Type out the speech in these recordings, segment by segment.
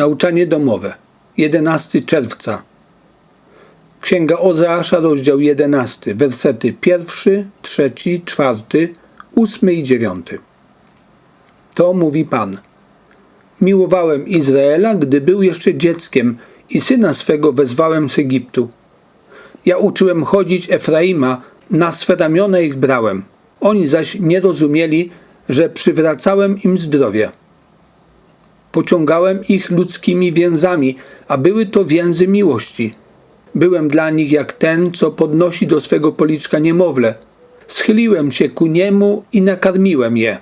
Nauczanie domowe. 11 czerwca. Księga Ozeasza, rozdział 11, wersety 1, 3, 4, 8 i 9. To mówi Pan. Miłowałem Izraela, gdy był jeszcze dzieckiem i syna swego wezwałem z Egiptu. Ja uczyłem chodzić Efraima, na swe ramiona ich brałem. Oni zaś nie rozumieli, że przywracałem im zdrowie. Pociągałem ich ludzkimi więzami, a były to więzy miłości. Byłem dla nich jak ten, co podnosi do swego policzka niemowlę. Schyliłem się ku niemu i nakarmiłem je.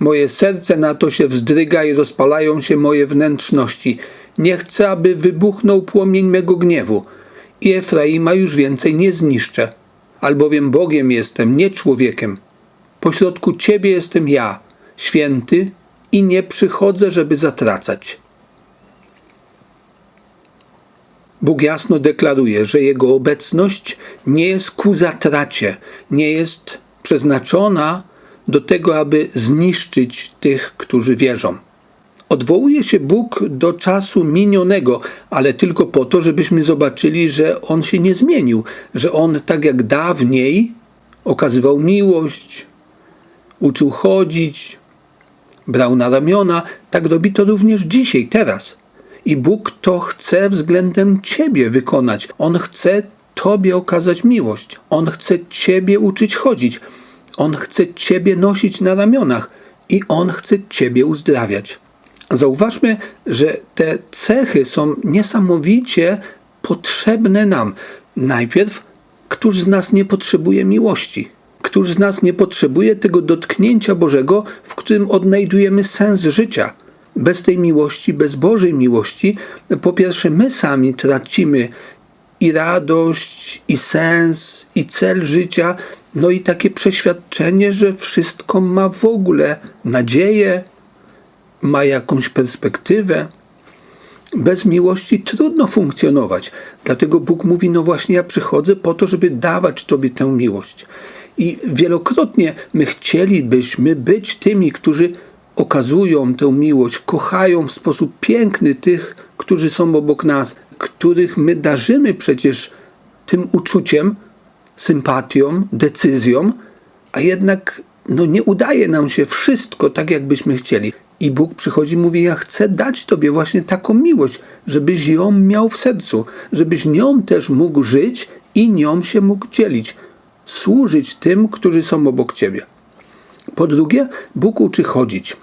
Moje serce na to się wzdryga i rozpalają się moje wnętrzności. Nie chcę, aby wybuchnął płomień mego gniewu i Efraima już więcej nie zniszczę, albowiem Bogiem jestem, nie człowiekiem. Pośrodku Ciebie jestem ja, święty, i nie przychodzę, żeby zatracać. Bóg jasno deklaruje, że Jego obecność nie jest ku zatracie, nie jest przeznaczona do tego, aby zniszczyć tych, którzy wierzą. Odwołuje się Bóg do czasu minionego, ale tylko po to, żebyśmy zobaczyli, że On się nie zmienił, że On tak jak dawniej okazywał miłość, uczył chodzić, brał na ramiona, tak robi to również dzisiaj, teraz. I Bóg to chce względem Ciebie wykonać. On chce Tobie okazać miłość. On chce Ciebie uczyć chodzić. On chce Ciebie nosić na ramionach i On chce Ciebie uzdrawiać. Zauważmy, że te cechy są niesamowicie potrzebne nam. Najpierw, któż z nas nie potrzebuje miłości? Któż z nas nie potrzebuje tego dotknięcia Bożego, w którym odnajdujemy sens życia? Bez tej miłości, bez Bożej miłości, po pierwsze, my sami tracimy i radość, i sens, i cel życia, no i takie przeświadczenie, że wszystko ma w ogóle nadzieję, ma jakąś perspektywę. Bez miłości trudno funkcjonować. Dlatego Bóg mówi: No właśnie, ja przychodzę po to, żeby dawać Tobie tę miłość. I wielokrotnie my chcielibyśmy być tymi, którzy okazują tę miłość, kochają w sposób piękny tych, którzy są obok nas, których my darzymy przecież tym uczuciem, sympatią, decyzją, a jednak no, nie udaje nam się wszystko tak, jakbyśmy chcieli. I Bóg przychodzi i mówi: Ja chcę dać Tobie właśnie taką miłość, żebyś ją miał w sercu, żebyś nią też mógł żyć i nią się mógł dzielić, służyć tym, którzy są obok Ciebie. Po drugie, Bóg uczy chodzić.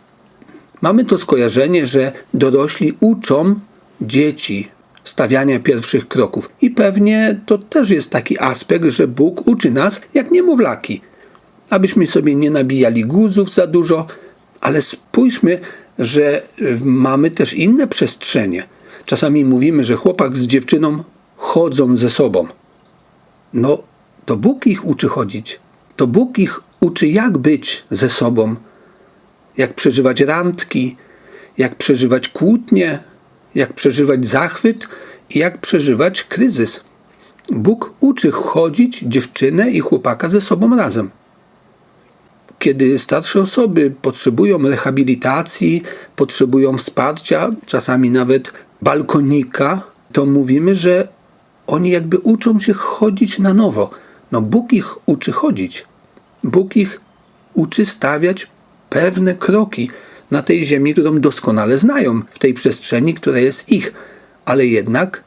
Mamy to skojarzenie, że dorośli uczą dzieci stawiania pierwszych kroków. I pewnie to też jest taki aspekt, że Bóg uczy nas jak niemowlaki, abyśmy sobie nie nabijali guzów za dużo, ale spójrzmy, że mamy też inne przestrzenie. Czasami mówimy, że chłopak z dziewczyną chodzą ze sobą. No, to Bóg ich uczy chodzić. To Bóg ich uczy, jak być ze sobą, jak przeżywać randki, jak przeżywać kłótnie, jak przeżywać zachwyt i jak przeżywać kryzys. Bóg uczy chodzić dziewczynę i chłopaka ze sobą razem. Kiedy starsze osoby potrzebują rehabilitacji, potrzebują wsparcia, czasami nawet balkonika, to mówimy, że oni jakby uczą się chodzić na nowo. No Bóg ich uczy chodzić. Bóg ich uczy stawiać pewne kroki na tej ziemi, którą doskonale znają, w tej przestrzeni, która jest ich. Ale jednak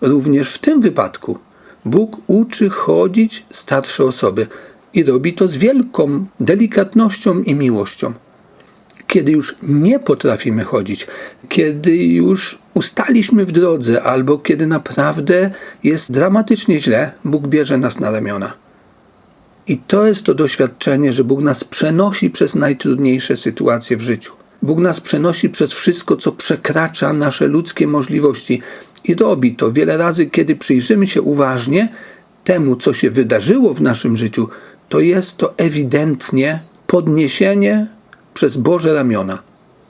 również w tym wypadku Bóg uczy chodzić starsze osoby i robi to z wielką delikatnością i miłością. Kiedy już nie potrafimy chodzić, kiedy już ustaliśmy w drodze, albo kiedy naprawdę jest dramatycznie źle, Bóg bierze nas na ramiona. I to jest to doświadczenie, że Bóg nas przenosi przez najtrudniejsze sytuacje w życiu. Bóg nas przenosi przez wszystko, co przekracza nasze ludzkie możliwości. I robi to wiele razy, kiedy przyjrzymy się uważnie temu, co się wydarzyło w naszym życiu, to jest to ewidentnie podniesienie przez Boże ramiona.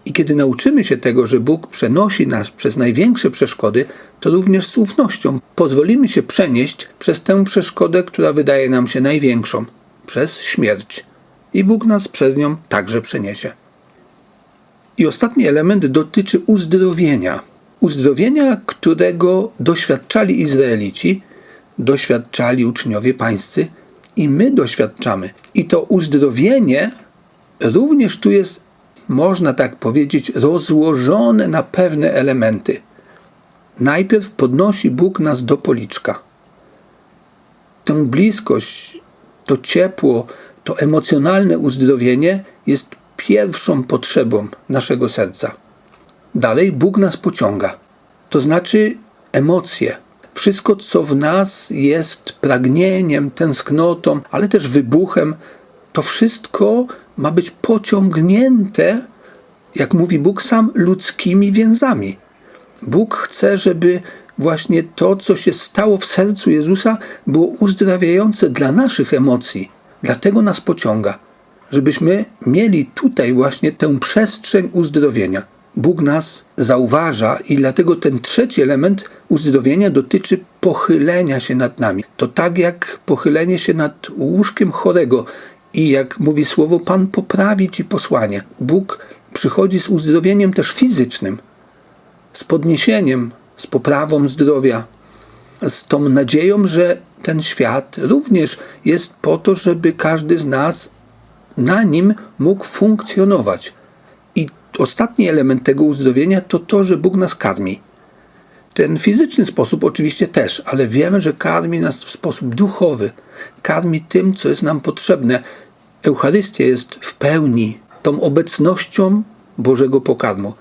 I kiedy nauczymy się tego, że Bóg przenosi nas przez największe przeszkody, to również z ufnością pozwolimy się przenieść przez tę przeszkodę, która wydaje nam się największą – przez śmierć. I Bóg nas przez nią także przeniesie. I ostatni element dotyczy uzdrowienia. Uzdrowienia, którego doświadczali Izraelici, doświadczali uczniowie pańscy i my doświadczamy. I to uzdrowienie również tu jest, można tak powiedzieć, rozłożone na pewne elementy. Najpierw podnosi Bóg nas do policzka. Tę bliskość, to ciepło, to emocjonalne uzdrowienie jest pierwszą potrzebą naszego serca. Dalej Bóg nas pociąga. To znaczy emocje. Wszystko, co w nas jest pragnieniem, tęsknotą, ale też wybuchem, to wszystko ma być pociągnięte, jak mówi Bóg sam, ludzkimi więzami. Bóg chce, żeby właśnie to, co się stało w sercu Jezusa, było uzdrawiające dla naszych emocji. Dlatego nas pociąga, żebyśmy mieli tutaj właśnie tę przestrzeń uzdrowienia. Bóg nas zauważa i dlatego ten trzeci element uzdrowienia dotyczy pochylenia się nad nami. To tak jak pochylenie się nad łóżkiem chorego i jak mówi słowo, Pan poprawi ci posłanie. Bóg przychodzi z uzdrowieniem też fizycznym, z podniesieniem, z poprawą zdrowia, z tą nadzieją, że ten świat również jest po to, żeby każdy z nas na nim mógł funkcjonować. I ostatni element tego uzdrowienia to to, że Bóg nas karmi. Ten fizyczny sposób oczywiście też, ale wiemy, że karmi nas w sposób duchowy. Karmi tym, co jest nam potrzebne. Eucharystia jest w pełni tą obecnością Bożego pokarmu.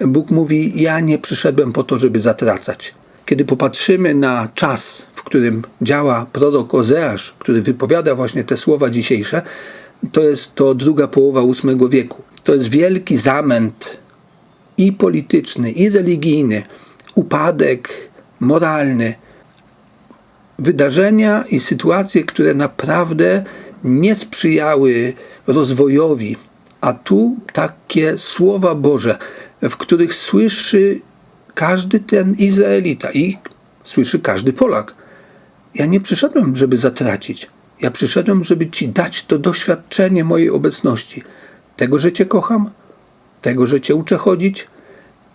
Bóg mówi: Ja nie przyszedłem po to, żeby zatracać. Kiedy popatrzymy na czas, w którym działa prorok Ozeasz, który wypowiada właśnie te słowa dzisiejsze, to jest to druga połowa VIII wieku. To jest wielki zamęt i polityczny, i religijny, upadek moralny, wydarzenia i sytuacje, które naprawdę nie sprzyjały rozwojowi. A tu takie słowa Boże, w których słyszy każdy ten Izraelita i słyszy każdy Polak. Ja nie przyszedłem, żeby zatracić. Ja przyszedłem, żeby Ci dać to doświadczenie mojej obecności. Tego, że Cię kocham, tego, że Cię uczę chodzić,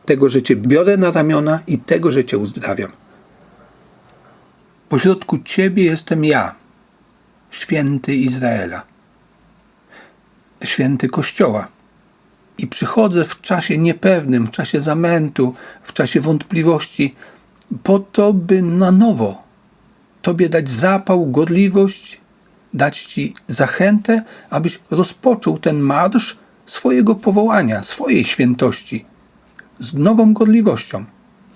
tego, że Cię biorę na ramiona i tego, że Cię uzdrawiam. Pośrodku Ciebie jestem ja, święty Izraela, święty Kościoła. I przychodzę w czasie niepewnym, w czasie zamętu, w czasie wątpliwości, po to, by na nowo Tobie dać zapał, gorliwość, dać Ci zachętę, abyś rozpoczął ten marsz swojego powołania, swojej świętości, z nową gorliwością,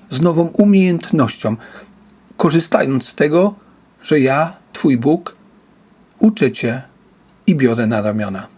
z nową umiejętnością, korzystając z tego, że ja, Twój Bóg, uczę Cię i biorę na ramiona.